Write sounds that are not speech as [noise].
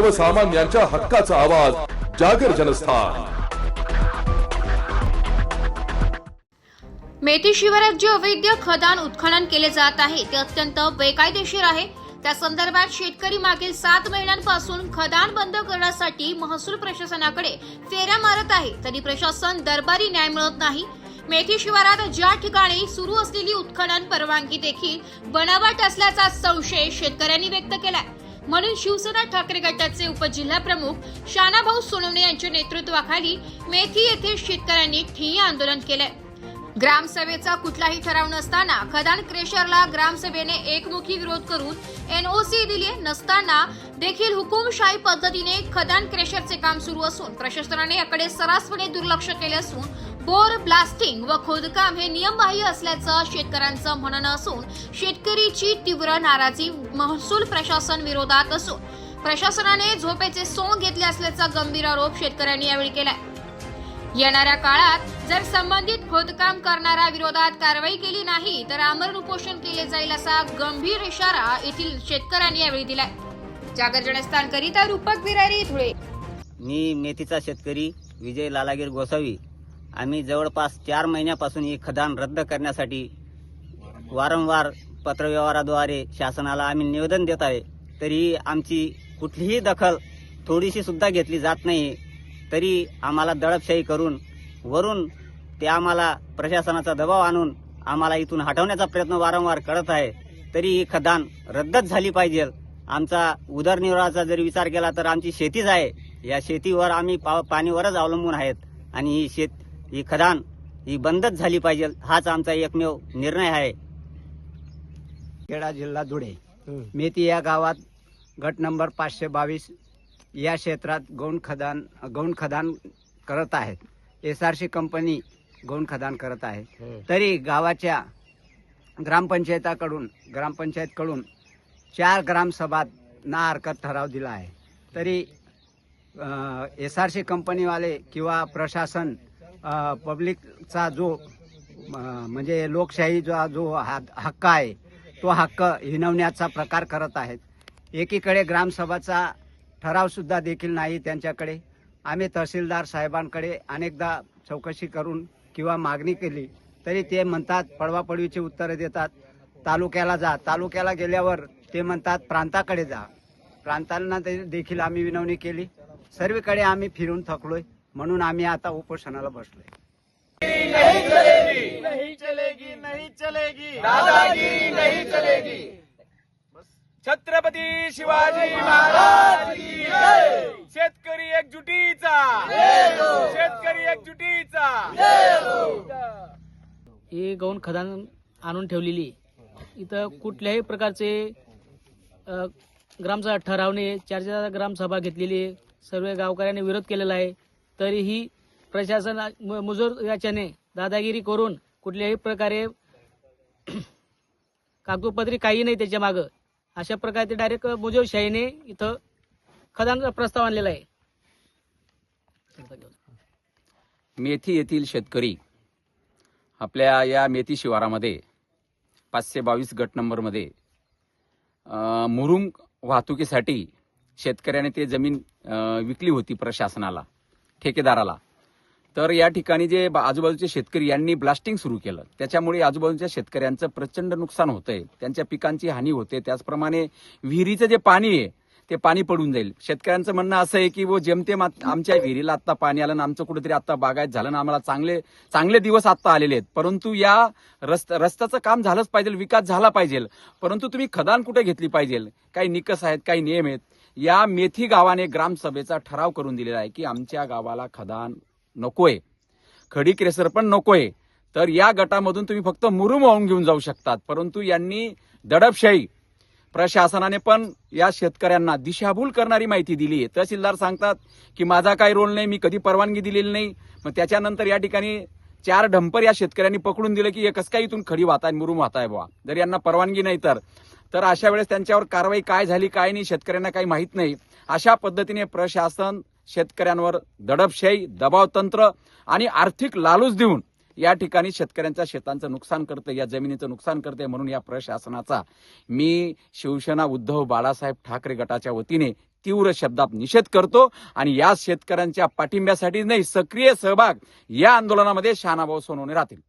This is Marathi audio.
सर्वसामान्यांच्या हक्काचा आवाज जागर जनस्थान. मेथी शिवारात जे अवैध खदान उत्खनन केले जात आहे. ते अत्यंत बेकायदेशीर आहे. त्या संदर्भात शेतकरी मागील सात महिन्यांपासून खदान बंद करण्यासाठी महसूल प्रशासनाकडे फेऱ्या मारत आहे. तरी प्रशासन दरबारी न्याय मिळत नाही. मेथी शिवारात ज्या ठिकाणी सुरू असलेली उत्खनन परवानगी देखील बनावट असल्याचा संशय शेतकऱ्यांनी व्यक्त केलाय. म्हणून शिवसेना ठाकरे गटाचे उपजिल्हा प्रमुख शानाभाऊ सोनवणे यांच्या नेतृत्वाखाली मेथी येथे शेतकऱ्यांनी ठिय्या आंदोलन केलंय. ग्रामसभेचा कुठलाही ठराव नसताना खदान क्रेशरला ग्रामसभेने एकमुखी विरोध करून एनओसी दिली नसताना देखील हुकुमशाही पद्धतीने खदान क्रेशरचे काम सुरू असून प्रशासनाने याकडे सर्रासपणे दुर्लक्ष केले असून बोर ब्लास्टिंग व खोदकाम हे नियमबाह्य असल्याचं शेतकऱ्यांचं म्हणणं असून शेतकरीची तीव्र नाराजी महसूल प्रशासन विरोधात असून प्रशासनाने झोपेचे सोंग घेतले असल्याचा गंभीर आरोप शेतकऱ्यांनी यावेळी केलाय. येणाऱ्या काळात जर संबंधित खोदकाम करणाऱ्या विरोधात कारवाई केली नाही तर आमरण उपोषण केले जाईल असा गंभीर इशारा येथील शेतकऱ्यांनी यावेळी दिलाय. जागर जनस्थान रूपक बिरारी धुळे. मी मेथीचा शेतकरी विजय लालागीर गोसावी. आम्ही जवळपास चार महिन्यापासून ही खदान रद्द करण्यासाठी वारंवार पत्रव्यवहाराद्वारे शासनाला आम्ही निवेदन देत आहे. तरी आमची कुठलीही दखल थोडीशी सुद्धा घेतली जात नाही. तरी आम्हाला दडपशाही करून वरून ते आम्हाला प्रशासनाचा दबाव आणून आम्हाला इथून हटवण्याचा प्रयत्न वारंवार करत आहे. तरी ही खदान रद्दच झाली पाहिजे. आमचा उदरनिर्वाहाचा जर विचार केला तर आमची शेतीच आहे. या शेतीवर आम्ही पा पाणीवरच अवलंबून आहेत. आणि ही शेत ही खदान ही बंदच झाली पाहिजे हाच आमचा एकमेव निर्णय आहे. खेडा जिल्हा धुळे. मेथी या गावात गट नंबर पाचशे बावीस या क्षेत्रात गौण खदान गौण खदान करत आहेत. एस आर सी कंपनी गौण खदान करत आहे. तरी गावाच्या ग्रामपंचायताकडून ग्रामपंचायतकडून चार ग्रामसभात ना हरकत ठराव दिला आहे. तरी एस आर सी कंपनीवाले किंवा प्रशासन पब्लिकचा जो म्हणजे लोकशाहीचा जो हा- हक्क आहे तो हक्क हिनवण्याचा प्रकार करत आहेत. एकीकडे ग्रामसभाचा ठराव सुद्धा देखील नाही त्यांच्याकडे. आम्ही तहसीलदार साहेबांकडे अनेकदा चौकशी करून किंवा मागणी केली तरी ते म्हणतात पडवापडवीची उत्तरं देतात. तालुक्याला जा. तालुक्याला गेल्यावर ते म्हणतात प्रांताकडे जा. प्रांतांना ते देखील आम्ही विनवणी केली. सर्वीकडे आम्ही फिरून थकलोय म्हणून आम्ही आता उपोषणाला बसलोय. नहीं चलेगी नहीं चलेगी. दादागिरी नहीं चलेगी. छत्रपती शिवाजी महाराज की जय! शेतकरी एकजुटीचा! शेतकरी एकजुटीचा! हे गौण खदान आणून ठेवलेली. इथं कुठल्याही प्रकारचे ग्रामसभा ठरावणे चार चार ग्रामसभा घेतलेली आहे. सर्व गावकऱ्यांनी विरोध केलेला आहे. तरीही प्रशासन म- मुजोर याच्याने दादागिरी करून कुठल्याही प्रकारे [clears throat] कागदोपत्री काही नाही त्याच्या मागं. अशा प्रकारे ते डायरेक्ट मुजोरशाहीने इथं खदान प्रस्ताव आणलेला आहे. मेथी येथील शेतकरी आपल्या या मेथी शिवारामध्ये पाचशे बावीस गट नंबरमध्ये मुरुम वाहतुकीसाठी शेतकऱ्याने ते जमीन विकली होती प्रशासनाला ठेकेदाराला. तर या ठिकाणी जे बा- आजूबाजूचे शेतकरी यांनी ब्लास्टिंग सुरू केलं. त्याच्यामुळे आजूबाजूच्या शेतकऱ्यांचं प्रचंड नुकसान होतंय. त्यांच्या पिकांची हानी होते. त्याचप्रमाणे विहिरीचं जे पाणी आहे ते पाणी पडून जाईल. शेतकऱ्यांचं म्हणणं असं आहे की वो जेमतेम आत- आमच्या विहिरीला आता पाणी आलं ना आमचं कुठेतरी आता बागायत झालं ना आम्हाला चांगले चांगले दिवस आता आलेले आहेत. परंतु या रस्त रस्त्याचं काम झालंच पाहिजे विकास झाला पाहिजे. परंतु तुम्ही खदान कुठे घेतली पाहिजे? काही निकष आहेत काही नियम आहेत. या मेथी गावाने ग्रामसभेचा ठराव करून दिलेला आहे की आमच्या गावाला खदान नकोय. खडी क्रेसर पण नकोय. तर या गटामधून तुम्ही फक्त मुरुम वाहून घेऊन जाऊ शकतात. परंतु यांनी दडपशाही प्रशासनाने पण या शेतकऱ्यांना दिशाभूल करणारी माहिती दिली आहे तहसीलदार सांगतात की माझा काही रोल नाही मी कधी परवानगी दिलेली नाही. मग त्याच्यानंतर या ठिकाणी चार डंपर या शेतकऱ्यांनी पकडून दिलं की हे कसं काय इथून खडी वाहताय मुरुम वाहताय बुवा? जर यांना परवानगी नाही तर. तर अशा वेळेस त्यांच्यावर कारवाई काय झाली काय नाही शेतकऱ्यांना काही माहीत नाही. अशा पद्धतीने प्रशासन शेतकऱ्यांवर दडपशाही दबाव तंत्र आणि आर्थिक लालूच देऊन या ठिकाणी शेतकऱ्यांच्या शेतांचं नुकसान करते या जमिनीचं नुकसान करते म्हणून या प्रशासनाचा मी शिवसेना उद्धव बाळासाहेब ठाकरे गटाच्या वतीने तीव्र शब्दात निषेध करतो आणि या शेतकऱ्यांच्या पाठिंब्यासाठी नाही सक्रिय सहभाग या आंदोलनामध्ये शहाणाभाऊ सोनवणे राहतील.